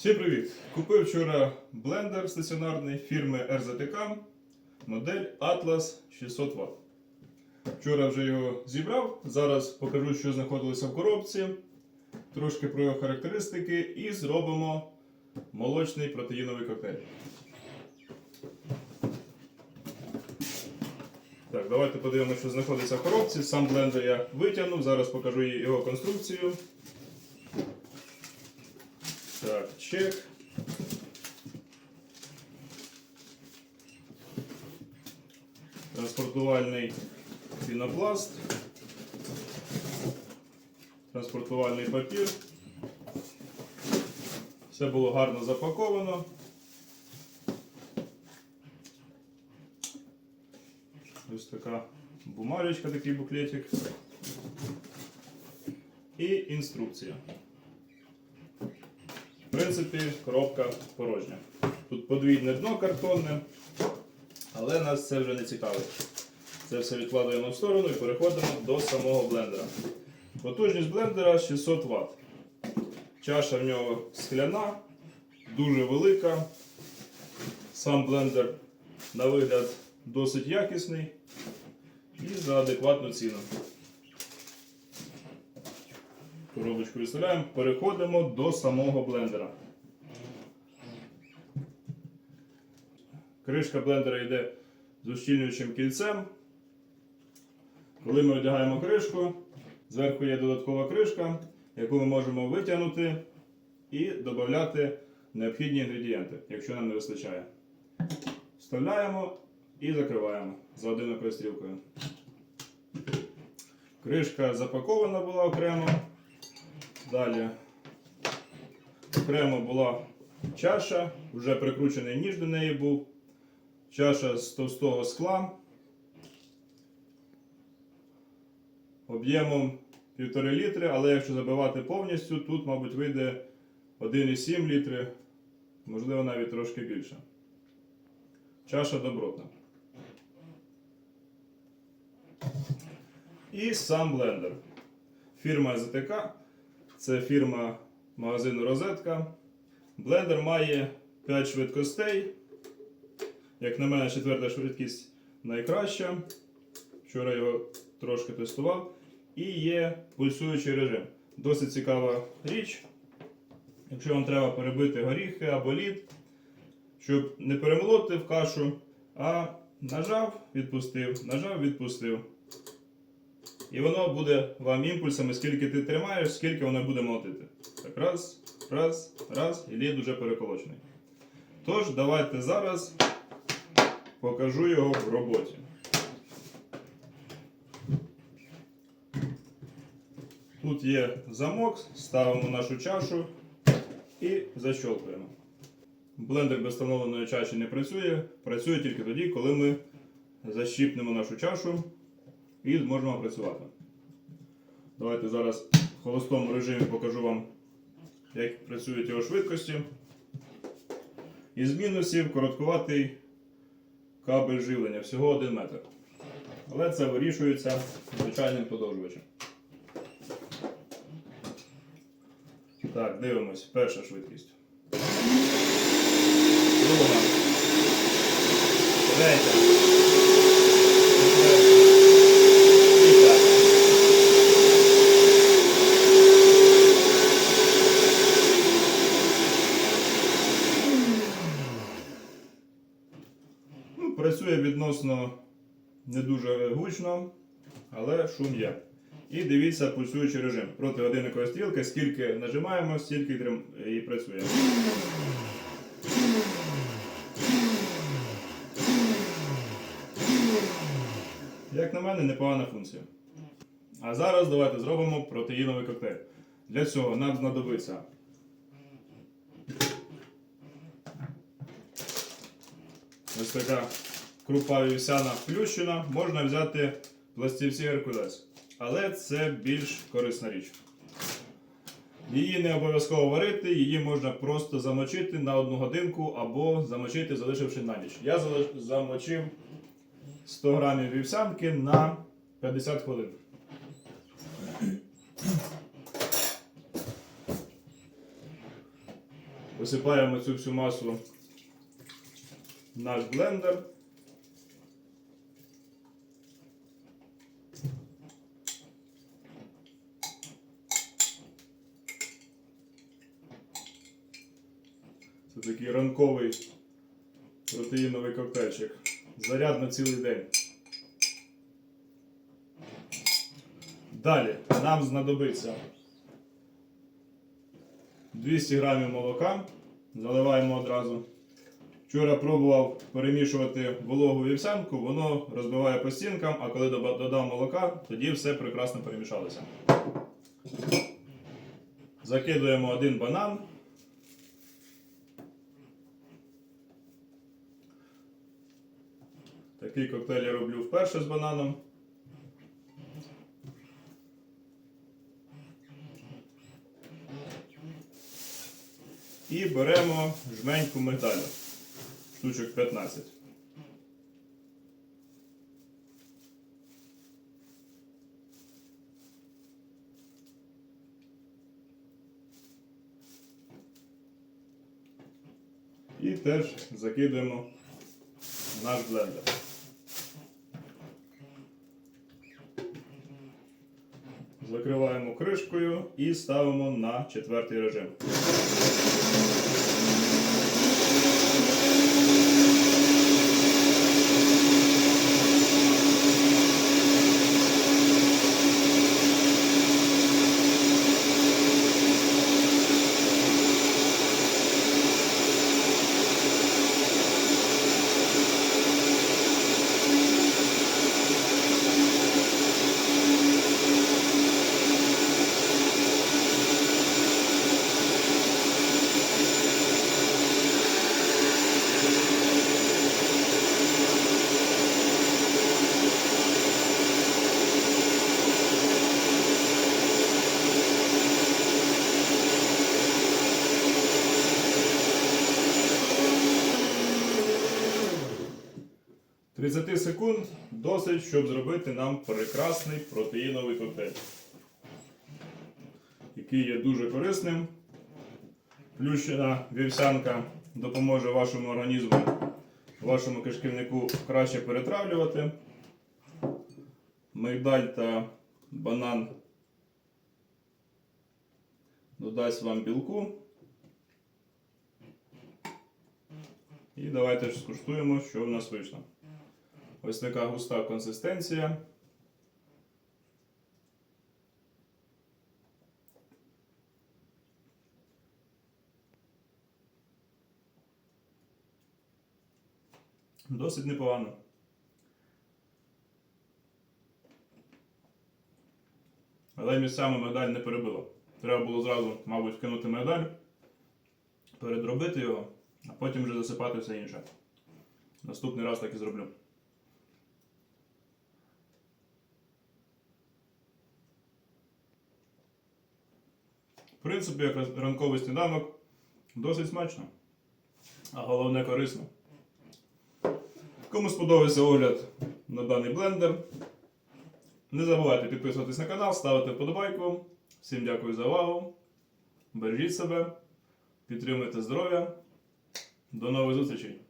Всім привіт! Купив вчора блендер стаціонарний фірми RZTK, модель Atlas 600 Вт. Вчора вже його зібрав. Зараз покажу, що знаходилося в коробці, трошки про його характеристики і зробимо молочний протеїновий коктейль. Так, давайте подивимося, що знаходиться в коробці. Сам блендер я витягнув, зараз покажу його конструкцію. Так, чек. Транспортувальний пінопласт. Транспортувальний папір. Все було гарно запаковано. Ось така бумажечка, такий буклетик. І інструкція. Принципі, коробка порожня. Тут подвійне дно картонне, але нас це вже не цікавить. Це все відкладаємо в сторону і переходимо до самого блендера. Потужність блендера 600 Вт. Чаша в нього скляна, дуже велика. Сам блендер на вигляд досить якісний і за адекватну ціну. Коробочку відставляємо, переходимо до самого блендера. Кришка блендера йде з ущільнюючим кільцем. Коли ми одягаємо кришку, зверху є додаткова кришка, яку ми можемо витягнути і додати необхідні інгредієнти, якщо нам не вистачає. Вставляємо і закриваємо за одинокою стрілкою. Кришка запакована була окремо. Далі окремо була чаша, вже прикручений ніж до неї був. Чаша з товстого скла. Об'ємом 1,5 літри, але якщо забивати повністю, тут, мабуть, вийде 1,7 літри, можливо, навіть трошки більше. Чаша добротна. І сам блендер. Фірма ЗТК. Це фірма магазину Розетка. Блендер має 5 швидкостей. Як на мене, четверта швидкість найкраща. Вчора його трошки тестував. І є пульсуючий режим. Досить цікава річ. Якщо вам треба перебити горіхи або лід, щоб не перемолоти в кашу, а нажав, відпустив, нажав, відпустив. І воно буде вам імпульсами, скільки ти тримаєш, скільки воно буде молотити. Так, раз, раз, раз, і лід уже переколочений. Тож, давайте зараз покажу його в роботі. Тут є замок, ставимо нашу чашу і защолкуємо. Блендер без встановленої чаші не працює, працює тільки тоді, коли ми защіпнемо нашу чашу і зможемо працювати. Давайте зараз в холостому режимі покажу вам, як працюють його швидкості. Із мінусів короткуватий кабель живлення, всього 1 метр. Але це вирішується звичайним подовжувачем. Так, дивимось. Перша швидкість. Друга. Третя. Четверта. І п'ята. Ну, працює відносно не дуже гучно, але шум є. І дивіться пульсуючий режим. Проти годинникової стрілки, скільки нажимаємо, стільки і працює. Як на мене, непогана функція. А зараз давайте зробимо протеїновий коктейль. Для цього нам знадобиться ось така крупа вівсяна включена. Можна взяти пластівці Геркулес. Але це більш корисна річ. Її не обов'язково варити, її можна просто замочити на одну годинку або замочити, залишивши на ніч. Я замочив 100 грамів вівсянки на 50 хвилин. Висипаємо цю всю масу в наш блендер. Це такий ранковий протеїновий коктейльчик. Заряд на цілий день. Далі нам знадобиться 200 грамів молока. Заливаємо одразу. Вчора пробував перемішувати вологу вівсянку, воно розбиває по стінкам, а коли додав молока, тоді все прекрасно перемішалося. Закидуємо один банан. Такий коктейль я роблю вперше з бананом. І беремо жменьку мигдалю. Штучок 15. І теж закидуємо в наш блендер. Закриваємо кришкою і ставимо на четвертий режим. – 30 секунд досить, щоб зробити нам прекрасний протеїновий коктейль, який є дуже корисним. Плющена вівсянка допоможе вашому організму, вашому кишківнику краще перетравлювати. Мигдаль та банан додасть вам білку. І давайте скуштуємо, що в нас вийшло. Ось така густа консистенція. Досить непогано. Але місцями медаль не перебило. Треба було зразу, мабуть, вкинути медаль, передробити його, а потім вже засипати все інше. Наступний раз так і зроблю. В принципі, як ранковий сніданок досить смачно, а головне корисно. Кому сподобався огляд на даний блендер, не забувайте підписуватись на канал, ставити вподобайку. Всім дякую за увагу. Бережіть себе, підтримуйте здоров'я. До нових зустрічей!